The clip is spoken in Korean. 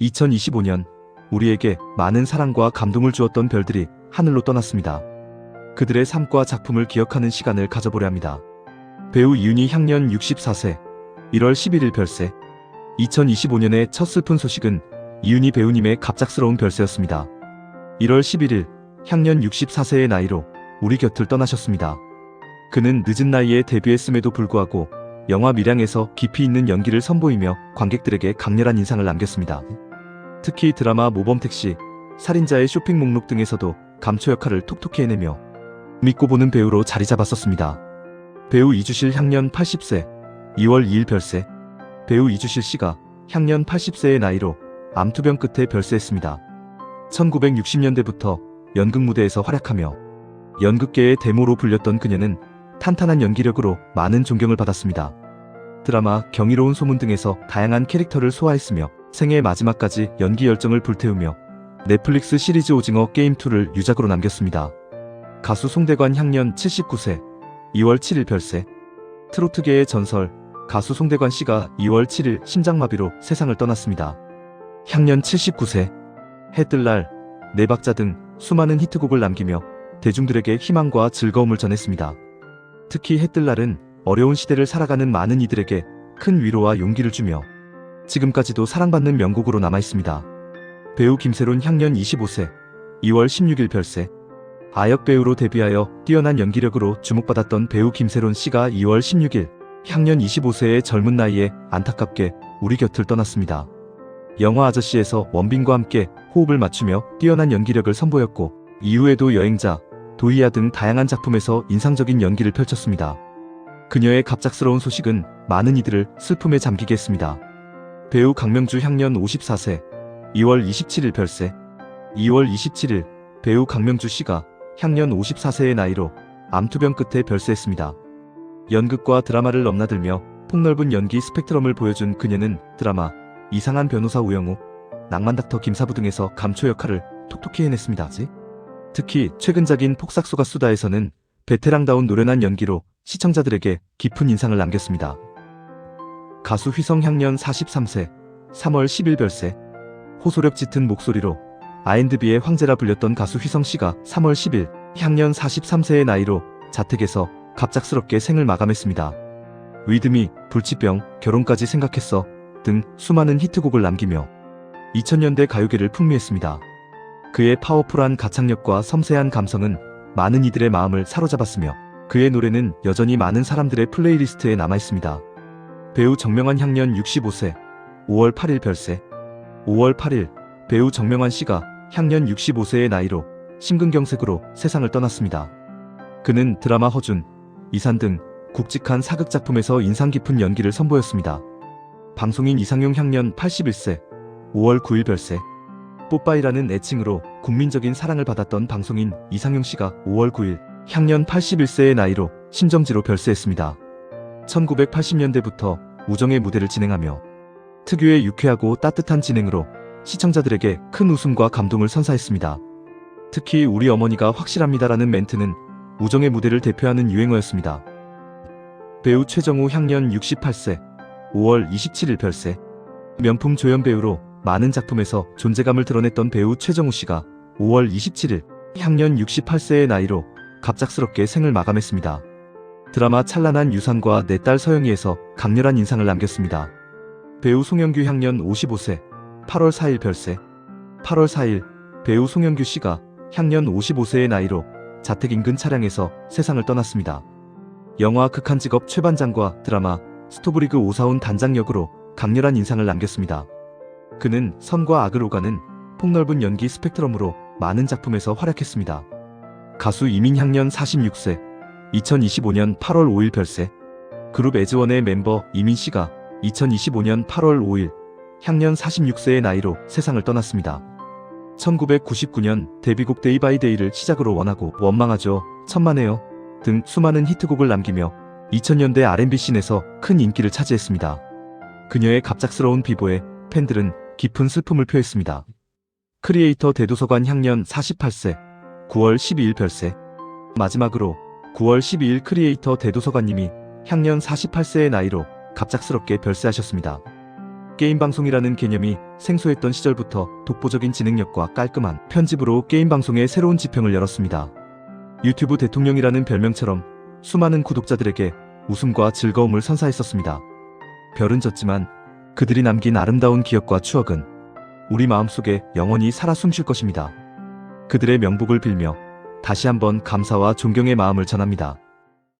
2025년 우리에게 많은 사랑과 감동을 주었던 별들이 하늘로 떠났습니다. 그들의 삶과 작품을 기억하는 시간을 가져보려 합니다. 배우 이윤희 향년 64세 1월 11일 별세 2025년의 첫 슬픈 소식은 이윤희 배우님의 갑작스러운 별세였습니다. 1월 11일 향년 64세의 나이로 우리 곁을 떠나셨습니다. 그는 늦은 나이에 데뷔했음에도 불구하고 영화 밀양에서 깊이 있는 연기를 선보이며 관객들에게 강렬한 인상을 남겼습니다. 특히 드라마 모범택시, 살인자의 쇼핑 목록 등에서도 감초 역할을 톡톡히 해내며 믿고 보는 배우로 자리 잡았었습니다. 배우 이주실 향년 80세, 2월 2일 별세. 배우 이주실 씨가 향년 80세의 나이로 암투병 끝에 별세했습니다. 1960년대부터 연극 무대에서 활약하며 연극계의 데모로 불렸던 그녀는 탄탄한 연기력으로 많은 존경을 받았습니다. 드라마 경이로운 소문 등에서 다양한 캐릭터를 소화했으며 생애 마지막까지 연기 열정을 불태우며 넷플릭스 시리즈 오징어 게임2를 유작으로 남겼습니다. 가수 송대관 향년 79세 2월 7일 별세 트로트계의 전설 가수 송대관 씨가 2월 7일 심장마비로 세상을 떠났습니다. 향년 79세 해뜰 날, 네 박자 등 수많은 히트곡을 남기며 대중들에게 희망과 즐거움을 전했습니다. 특히 해뜰 날은 어려운 시대를 살아가는 많은 이들에게 큰 위로와 용기를 주며 지금까지도 사랑받는 명곡으로 남아 있습니다. 배우 김세론 향년 25세 2월 16일 별세 아역 배우로 데뷔하여 뛰어난 연기력으로 주목받았던 배우 김세론 씨가 2월 16일 향년 25세의 젊은 나이에 안타깝게 우리 곁을 떠났습니다. 영화 아저씨에서 원빈과 함께 호흡을 맞추며 뛰어난 연기력을 선보였고 이후에도 여행자, 도이아 등 다양한 작품에서 인상적인 연기를 펼쳤습니다. 그녀의 갑작스러운 소식은 많은 이들을 슬픔에 잠기게 했습니다. 배우 강명주 향년 54세 2월 27일 별세 2월 27일 배우 강명주 씨가 향년 54세의 나이로 암투병 끝에 별세했습니다. 연극과 드라마를 넘나들며 폭넓은 연기 스펙트럼을 보여준 그녀는 드라마 이상한 변호사 우영우, 낭만 닥터 김사부 등에서 감초 역할을 톡톡히 해냈습니다. 특히 최근작인 폭삭소가 수다에서는 베테랑다운 노련한 연기로 시청자들에게 깊은 인상을 남겼습니다. 가수 휘성 향년 43세 3월 10일 별세 호소력 짙은 목소리로 R&B의 황제라 불렸던 가수 휘성 씨가 3월 10일 향년 43세의 나이로 자택에서 갑작스럽게 생을 마감했습니다. 위드미, 불치병, 결혼까지 생각했어 등 수많은 히트곡을 남기며 2000년대 가요계를 풍미했습니다. 그의 파워풀한 가창력과 섬세한 감성은 많은 이들의 마음을 사로잡았으며 그의 노래는 여전히 많은 사람들의 플레이리스트에 남아있습니다. 배우 정명환 향년 65세 5월 8일 별세 5월 8일 배우 정명환 씨가 향년 65세의 나이로 심근경색으로 세상을 떠났습니다. 그는 드라마 허준, 이산 등 굵직한 사극 작품에서 인상 깊은 연기를 선보였습니다. 방송인 이상용 향년 81세 5월 9일 별세 뽀빠이라는 애칭으로 국민적인 사랑을 받았던 방송인 이상용 씨가 5월 9일 향년 81세의 나이로 심정지로 별세했습니다. 1980년대부터 우정의 무대를 진행하며 특유의 유쾌하고 따뜻한 진행으로 시청자들에게 큰 웃음과 감동을 선사했습니다. 특히 우리 어머니가 확실합니다라는 멘트는 우정의 무대를 대표하는 유행어였습니다. 배우 최정우 향년 68세 5월 27일 별세 명품 조연 배우로 많은 작품에서 존재감을 드러냈던 배우 최정우 씨가 5월 27일 향년 68세의 나이로 갑작스럽게 생을 마감했습니다. 드라마 찬란한 유산과 내 딸 서영이에서 강렬한 인상을 남겼습니다. 배우 송영규 향년 55세 8월 4일 별세 8월 4일 배우 송영규 씨가 향년 55세의 나이로 자택 인근 차량에서 세상을 떠났습니다. 영화 극한 직업 최반장과 드라마 스토브리그 오사온 단장 역으로 강렬한 인상을 남겼습니다. 그는 선과 악을 오가는 폭넓은 연기 스펙트럼으로 많은 작품에서 활약했습니다. 가수 이민 향년 46세 2025년 8월 5일 별세 그룹 에즈원의 멤버 이민 씨가 2025년 8월 5일 향년 46세의 나이로 세상을 떠났습니다. 1999년 데뷔곡 데이 바이 데이를 시작으로 원하고 원망하죠, 천만에요 등 수많은 히트곡을 남기며 2000년대 R&B 씬에서 큰 인기를 차지했습니다. 그녀의 갑작스러운 비보에 팬들은 깊은 슬픔을 표했습니다. 크리에이터 대도서관 향년 48세 9월 12일 별세 마지막으로 9월 12일 크리에이터 대도서관님이 향년 48세의 나이로 갑작스럽게 별세하셨습니다. 게임 방송이라는 개념이 생소했던 시절부터 독보적인 진행력과 깔끔한 편집으로 게임 방송의 새로운 지평을 열었습니다. 유튜브 대통령이라는 별명처럼 수많은 구독자들에게 웃음과 즐거움을 선사했었습니다. 별은 졌지만 그들이 남긴 아름다운 기억과 추억은 우리 마음속에 영원히 살아 숨쉴 것입니다. 그들의 명복을 빌며 다시 한번 감사와 존경의 마음을 전합니다.